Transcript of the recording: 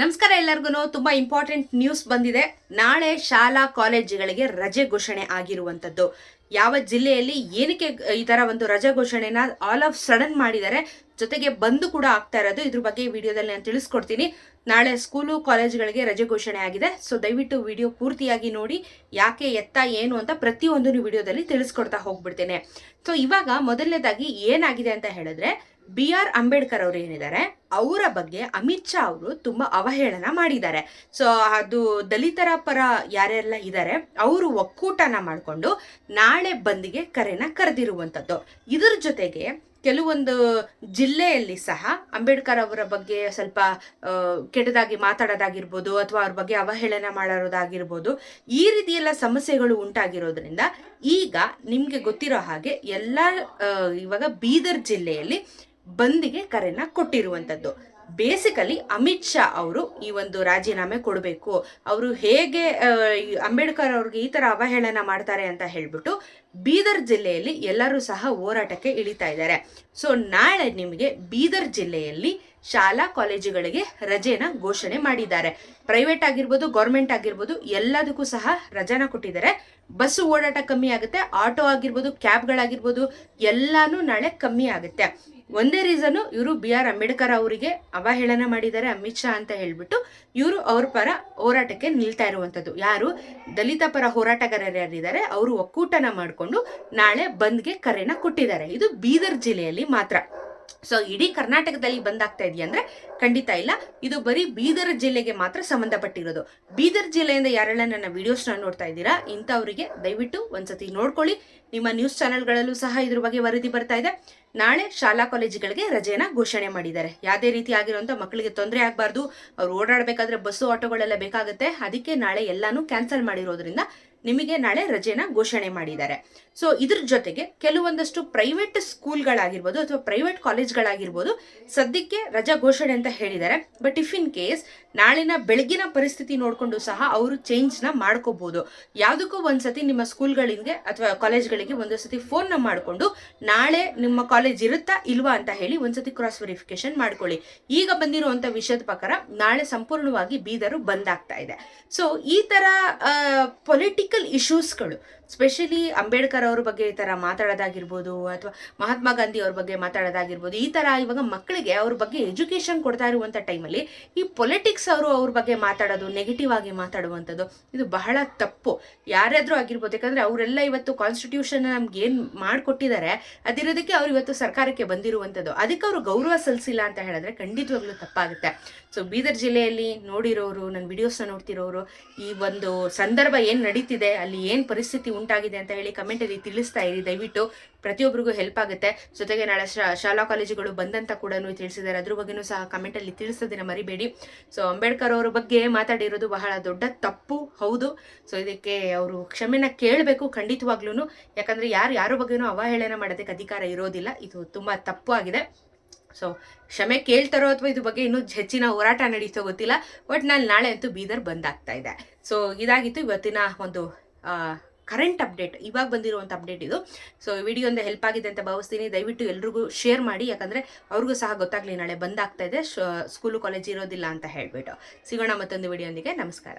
ನಮಸ್ಕಾರ ಎಲ್ಲರಿಗೂ ತುಂಬಾ ಇಂಪಾರ್ಟೆಂಟ್ ನ್ಯೂಸ್ ಬಂದಿದೆ. ನಾಳೆ ಶಾಲಾ ಕಾಲೇಜುಗಳಿಗೆ ರಜೆ ಘೋಷಣೆ ಆಗಿರುವಂಥದ್ದು. ಯಾವ ಜಿಲ್ಲೆಯಲ್ಲಿ ಏನಕ್ಕೆ ಈ ಥರ ಒಂದು ರಜೆ ಘೋಷಣೆನ ಆಲ್ ಆಫ್ ಸಡನ್ ಮಾಡಿದ್ದಾರೆ. ಜೊತೆಗೆ ಬಂದು ಕೂಡ ಆಗ್ತಾ ಇರೋದು. ಇದ್ರ ಬಗ್ಗೆ ವಿಡಿಯೋದಲ್ಲಿ ನಾನು ತಿಳಿಸ್ಕೊಡ್ತೀನಿ. ನಾಳೆ ಸ್ಕೂಲು, ಕಾಲೇಜುಗಳಿಗೆ ರಜೆ ಘೋಷಣೆ ಆಗಿದೆ. ಸೊ ದಯವಿಟ್ಟು ವಿಡಿಯೋ ಪೂರ್ತಿಯಾಗಿ ನೋಡಿ. ಯಾಕೆ ಎತ್ತ, ಏನು ಅಂತ ಪ್ರತಿಯೊಂದನ್ನು ವಿಡಿಯೋದಲ್ಲಿ ತಿಳಿಸ್ಕೊಡ್ತಾ ಹೋಗ್ಬಿಡ್ತೇನೆ. ಸೊ ಇವಾಗ ಮೊದಲನೇದಾಗಿ ಏನಾಗಿದೆ ಅಂತ ಹೇಳಿದ್ರೆ ಬಿ ಆರ್ ಅಂಬೇಡ್ಕರ್ ಅವರು ಏನಿದ್ದಾರೆ, ಅವರ ಬಗ್ಗೆ ಅಮಿತ್ ಶಾ ಅವರು ತುಂಬಾ ಅವಹೇಳನ ಮಾಡಿದ್ದಾರೆ. ಸೊ ಅದು ದಲಿತರ ಪರ ಯಾರೆಲ್ಲ ಇದ್ದಾರೆ, ಅವರು ಒಕ್ಕೂಟನ ಮಾಡಿಕೊಂಡು ನಾಳೆ ಬಂದಿಗೆ ಕರೆನ ಕರೆದಿರುವಂಥದ್ದು ಇದರ ಜೊತೆಗೆ ಕೆಲವೊಂದು ಜಿಲ್ಲೆಯಲ್ಲಿ ಸಹ ಅಂಬೇಡ್ಕರ್ ಅವರ ಬಗ್ಗೆ ಸ್ವಲ್ಪ ಕೆಟ್ಟದಾಗಿ ಮಾತಾಡೋದಾಗಿರ್ಬೋದು ಅಥವಾ ಅವ್ರ ಬಗ್ಗೆ ಅವಹೇಳನ ಮಾಡೋದಾಗಿರ್ಬೋದು, ಈ ರೀತಿಯೆಲ್ಲ ಸಮಸ್ಯೆಗಳು ಉಂಟಾಗಿರೋದ್ರಿಂದ ಈಗ ನಿಮಗೆ ಗೊತ್ತಿರೋ ಹಾಗೆ ಎಲ್ಲ ಇವಾಗ ಬೀದರ್ ಜಿಲ್ಲೆಯಲ್ಲಿ ಬಂದಿಗೆ ಕರೆನ ಕೊಟ್ಟಿರುವಂಥದ್ದು ಬೇಸಿಕಲಿ ಅಮಿತ್ ಶಾ ಅವರು ಈ ಒಂದು ರಾಜೀನಾಮೆ ಕೊಡಬೇಕು. ಅವರು ಹೇಗೆ ಅಂಬೇಡ್ಕರ್ ಅವ್ರಿಗೆ ಈ ಥರ ಅವಹೇಳನ ಮಾಡ್ತಾರೆ ಅಂತ ಹೇಳಿಬಿಟ್ಟು ಬೀದರ್ ಜಿಲ್ಲೆಯಲ್ಲಿ ಎಲ್ಲರೂ ಸಹ ಹೋರಾಟಕ್ಕೆ ಇಳಿತಾ ಇದ್ದಾರೆ. ಸೊ, ನಾಳೆ ನಿಮಗೆ ಬೀದರ್ ಜಿಲ್ಲೆಯಲ್ಲಿ ಶಾಲಾ ಕಾಲೇಜುಗಳಿಗೆ ರಜೆನ ಘೋಷಣೆ ಮಾಡಿದ್ದಾರೆ. ಪ್ರೈವೇಟ್ ಆಗಿರ್ಬೋದು, ಗೌರ್ಮೆಂಟ್ ಆಗಿರ್ಬೋದು, ಎಲ್ಲದಕ್ಕೂ ಸಹ ರಜಾನ ಕೊಟ್ಟಿದ್ದಾರೆ. ಬಸ್ಸು ಓಡಾಟ ಕಮ್ಮಿ ಆಗುತ್ತೆ, ಆಟೋ ಆಗಿರ್ಬೋದು, ಕ್ಯಾಬ್ಗಳಾಗಿರ್ಬೋದು, ಎಲ್ಲಾನು ನಾಳೆ ಕಮ್ಮಿ ಆಗುತ್ತೆ. ಒಂದೇ ರೀಸನು ಇವರು ಬಿ ಆರ್ ಅಂಬೇಡ್ಕರ್ ಅವರಿಗೆ ಅವಹೇಳನ ಮಾಡಿದ್ದಾರೆ, ಅಮಿತ್ ಶಾ ಅಂತ ಹೇಳಿಬಿಟ್ಟು ಇವರು ಅವ್ರ ಪರ ಹೋರಾಟಕ್ಕೆ ನಿಲ್ತಾ ಇರುವಂಥದ್ದು. ಯಾರು? ದಲಿತ ಪರ ಹೋರಾಟಗಾರರು ಯಾರಿದ್ದಾರೆ, ಅವರು ಒಕ್ಕೂಟನ ಮಾಡಿಕೊಂಡು ನಾಳೆ ಬಂದ್ಗೆ ಕರೆನ ಕೊಟ್ಟಿದ್ದಾರೆ. ಇದು ಬೀದರ್ ಜಿಲ್ಲೆಯಲ್ಲಿ ಮಾತ್ರ. ಸೊ ಇಡೀ ಕರ್ನಾಟಕದಲ್ಲಿ ಬಂದಾಗ್ತಾ ಇದೆಯಾ ಅಂದ್ರೆ ಖಂಡಿತ ಇಲ್ಲ. ಇದು ಬರೀ ಬೀದರ್ ಜಿಲ್ಲೆಗೆ ಮಾತ್ರ ಸಂಬಂಧಪಟ್ಟಿರೋದು. ಬೀದರ್ ಜಿಲ್ಲೆಯಿಂದ ಯಾರೆಲ್ಲ ನನ್ನ ವಿಡಿಯೋಸ್ನ ನೋಡ್ತಾ ಇದ್ದೀರಾ, ಇಂಥವರಿಗೆ ದಯವಿಟ್ಟು ಒಂದ್ಸತಿ ನೋಡ್ಕೊಳ್ಳಿ. ನಿಮ್ಮ ನ್ಯೂಸ್ ಚಾನೆಲ್ಗಳಲ್ಲೂ ಸಹ ಇದ್ರ ಬಗ್ಗೆ ವರದಿ ಬರ್ತಾ ಇದೆ. ನಾಳೆ ಶಾಲಾ ಕಾಲೇಜುಗಳಿಗೆ ರಜೆನ ಘೋಷಣೆ ಮಾಡಿದ್ದಾರೆ. ಯಾವುದೇ ರೀತಿ ಆಗಿರುವಂಥ ಮಕ್ಕಳಿಗೆ ತೊಂದರೆ ಆಗಬಾರ್ದು, ಅವ್ರು ಓಡಾಡಬೇಕಾದ್ರೆ ಬಸ್ಸು, ಆಟೋಗಳೆಲ್ಲ ಬೇಕಾಗುತ್ತೆ. ಅದಕ್ಕೆ ನಾಳೆ ಎಲ್ಲಾನು ಕ್ಯಾನ್ಸಲ್ ಮಾಡಿರೋದ್ರಿಂದ ನಿಮಗೆ ನಾಳೆ ರಜೆನ ಘೋಷಣೆ ಮಾಡಿದ್ದಾರೆ. ಸೊ ಇದ್ರ ಜೊತೆಗೆ ಕೆಲವೊಂದಷ್ಟು ಪ್ರೈವೇಟ್ ಸ್ಕೂಲ್ಗಳಾಗಿರ್ಬೋದು ಅಥವಾ ಪ್ರೈವೇಟ್ ಕಾಲೇಜ್ಗಳಾಗಿರ್ಬೋದು ಸದ್ಯಕ್ಕೆ ರಜಾ ಘೋಷಣೆ ಅಂತ ಹೇಳಿದ್ದಾರೆ. ಬಟ್ ಇಫ್ ಇನ್ ಕೇಸ್ ನಾಳಿನ ಬೆಳಗಿನ ಪರಿಸ್ಥಿತಿ ನೋಡಿಕೊಂಡು ಸಹ ಅವರು ಚೇಂಜ್ನ ಮಾಡ್ಕೋಬಹುದು ಯಾವುದಕ್ಕೂ ಒಂದ್ಸತಿ ನಿಮ್ಮ ಸ್ಕೂಲ್ಗಳಿಗೆ ಅಥವಾ ಕಾಲೇಜ್ಗಳಿಗೆ ಒಂದು ಸತಿ ಫೋನ್ನ ಮಾಡಿಕೊಂಡು ನಾಳೆ ನಿಮ್ಮ ಕಾಲೇಜ್ ಇರುತ್ತಾ ಇಲ್ವಾ ಅಂತ ಹೇಳಿ ಒಂದ್ಸತಿ ಕ್ರಾಸ್ ವೆರಿಫಿಕೇಶನ್ ಮಾಡ್ಕೊಳ್ಳಿ. ಈಗ ಬಂದಿರುವಂಥ ವಿಷಯದ ಪ್ರಕಾರ ನಾಳೆ ಸಂಪೂರ್ಣವಾಗಿ ಬೀದರು ಬಂದ್ ಆಗ್ತಾ ಇದೆ. ಸೊ ಈ ತರ ಪೊಲಿಟಿಕಲ್ ಇಶ್ಯೂಸ್ಗಳು ಸ್ಪೆಷಲಿ ಅಂಬೇಡ್ಕರ್ ಅವ್ರ ಬಗ್ಗೆ ಈ ತರ ಮಾತಾಡೋದಾಗಿರ್ಬೋದು ಅಥವಾ ಮಹಾತ್ಮ ಗಾಂಧಿ ಅವ್ರ ಬಗ್ಗೆ ಮಾತಾಡೋದಾಗಿರ್ಬೋದು, ಈ ತರ ಇವಾಗ ಮಕ್ಕಳಿಗೆ ಅವ್ರ ಬಗ್ಗೆ ಎಜುಕೇಶನ್ ಕೊಡ್ತಾ ಇರುವಂಥ ಟೈಮಲ್ಲಿ ಈ ಪೊಲಿಟಿಕ್ಸ್ ಅವರು ಅವ್ರ ಬಗ್ಗೆ ಮಾತಾಡೋದು ನೆಗೆಟಿವ್ ಆಗಿ ಮಾತಾಡುವಂಥದ್ದು, ಇದು ಬಹಳ ತಪ್ಪು. ಯಾರಾದರೂ ಆಗಿರ್ಬೋದು, ಯಾಕಂದ್ರೆ ಅವರೆಲ್ಲ ಇವತ್ತು ಕಾನ್ಸ್ಟಿಟ್ಯೂಷನ್ ನಮ್ಗೆ ಏನು ಮಾಡಿಕೊಟ್ಟಿದ್ದಾರೆ ಅದಿರೋದಕ್ಕೆ ಅವ್ರು ಇವತ್ತು ಸರ್ಕಾರಕ್ಕೆ ಬಂದಿರುವಂಥದ್ದು. ಅದಕ್ಕೆ ಅವರು ಗೌರವ ಸಲ್ಲಿಸಿಲ್ಲ ಅಂತ ಹೇಳಿದ್ರೆ ಖಂಡಿತವಾಗ್ಲೂ ತಪ್ಪಾಗುತ್ತೆ. ಸೊ ಬೀದರ್ ಜಿಲ್ಲೆಯಲ್ಲಿ ನೋಡಿರೋರು ನನ್ನ ವಿಡಿಯೋಸ್ನ ನೋಡ್ತಿರೋರು, ಈ ಒಂದು ಸಂದರ್ಭ ಏನು ನಡೀತಿದೆ, ಅಲ್ಲಿ ಏನು ಪರಿಸ್ಥಿತಿ ಉಂಟಾಗಿದೆ ಅಂತ ಹೇಳಿ ಕಮೆಂಟಲ್ಲಿ ತಿಳಿಸ್ತಾ ಇರಿ. ದಯವಿಟ್ಟು ಪ್ರತಿಯೊಬ್ಬರಿಗೂ ಹೆಲ್ಪ್ ಆಗುತ್ತೆ. ಜೊತೆಗೆ ನಾಳೆ ಶಾಲಾ ಕಾಲೇಜುಗಳು ಬಂದಂತ ಕೂಡ ತಿಳಿಸಿದ್ದಾರೆ. ಅದ್ರ ಬಗ್ಗೆನೂ ಸಹ ಕಮೆಂಟಲ್ಲಿ ತಿಳಿಸೋದನ್ನ ಮರಿಬೇಡಿ. ಸೊ ಅಂಬೇಡ್ಕರ್ ಅವರ ಬಗ್ಗೆ ಮಾತಾಡಿರೋದು ಬಹಳ ದೊಡ್ಡ ತಪ್ಪು. ಹೌದು. ಸೊ ಇದಕ್ಕೆ ಅವರು ಕ್ಷಮೆನ ಕೇಳಬೇಕು ಖಂಡಿತವಾಗ್ಲೂ ಯಾಕಂದ್ರೆ ಯಾರು, ಯಾರ ಬಗ್ಗೆನೂ ಅವಹೇಳನ ಮಾಡೋದಕ್ಕೆ ಅಧಿಕಾರ ಇರೋದಿಲ್ಲ. ಇದು ತುಂಬಾ ತಪ್ಪು ಆಗಿದೆ. ಸೊ ಕ್ಷಮೆ ಕೇಳ್ತಾರೋ ಅಥವಾ ಇದ್ರ ಬಗ್ಗೆ ಇನ್ನೂ ಹೆಚ್ಚಿನ ಹೋರಾಟ ನಡೀತೋ ಗೊತ್ತಿಲ್ಲ. ಬಟ್ ನಾನು ನಾಳೆ ಅಂತೂ ಬೀದರ್ ಬಂದಾಗ್ತಾ ಇದೆ. ಸೊ ಇದಾಗಿತ್ತು ಇವತ್ತಿನ ಒಂದು ಕರೆಂಟ್ ಅಪ್ಡೇಟ್ ಇವಾಗ ಬಂದಿರುವಂಥ ಅಪ್ಡೇಟ್ ಇದು. ಸೊ ವಿಡಿಯೋಯಿಂದ ಹೆಲ್ಪ್ ಆಗಿದೆ ಅಂತ ಭಾವಿಸ್ತೀನಿ. ದಯವಿಟ್ಟು ಎಲ್ರಿಗೂ ಶೇರ್ ಮಾಡಿ. ಯಾಕಂದರೆ ಅವ್ರಿಗೂ ಸಹ ಗೊತ್ತಾಗಲಿ, ನಾಳೆ ಬಂದಾಗ್ತಾ ಇದೆ. ಸ್ಕೂಲು ಕಾಲೇಜ್ ಇರೋದಿಲ್ಲ ಅಂತ ಹೇಳಿಬಿಟ್ಟು. ಸಿಗೋಣ ಮತ್ತೊಂದು ವಿಡಿಯೋಂದಿಗೆ ನಮಸ್ಕಾರ.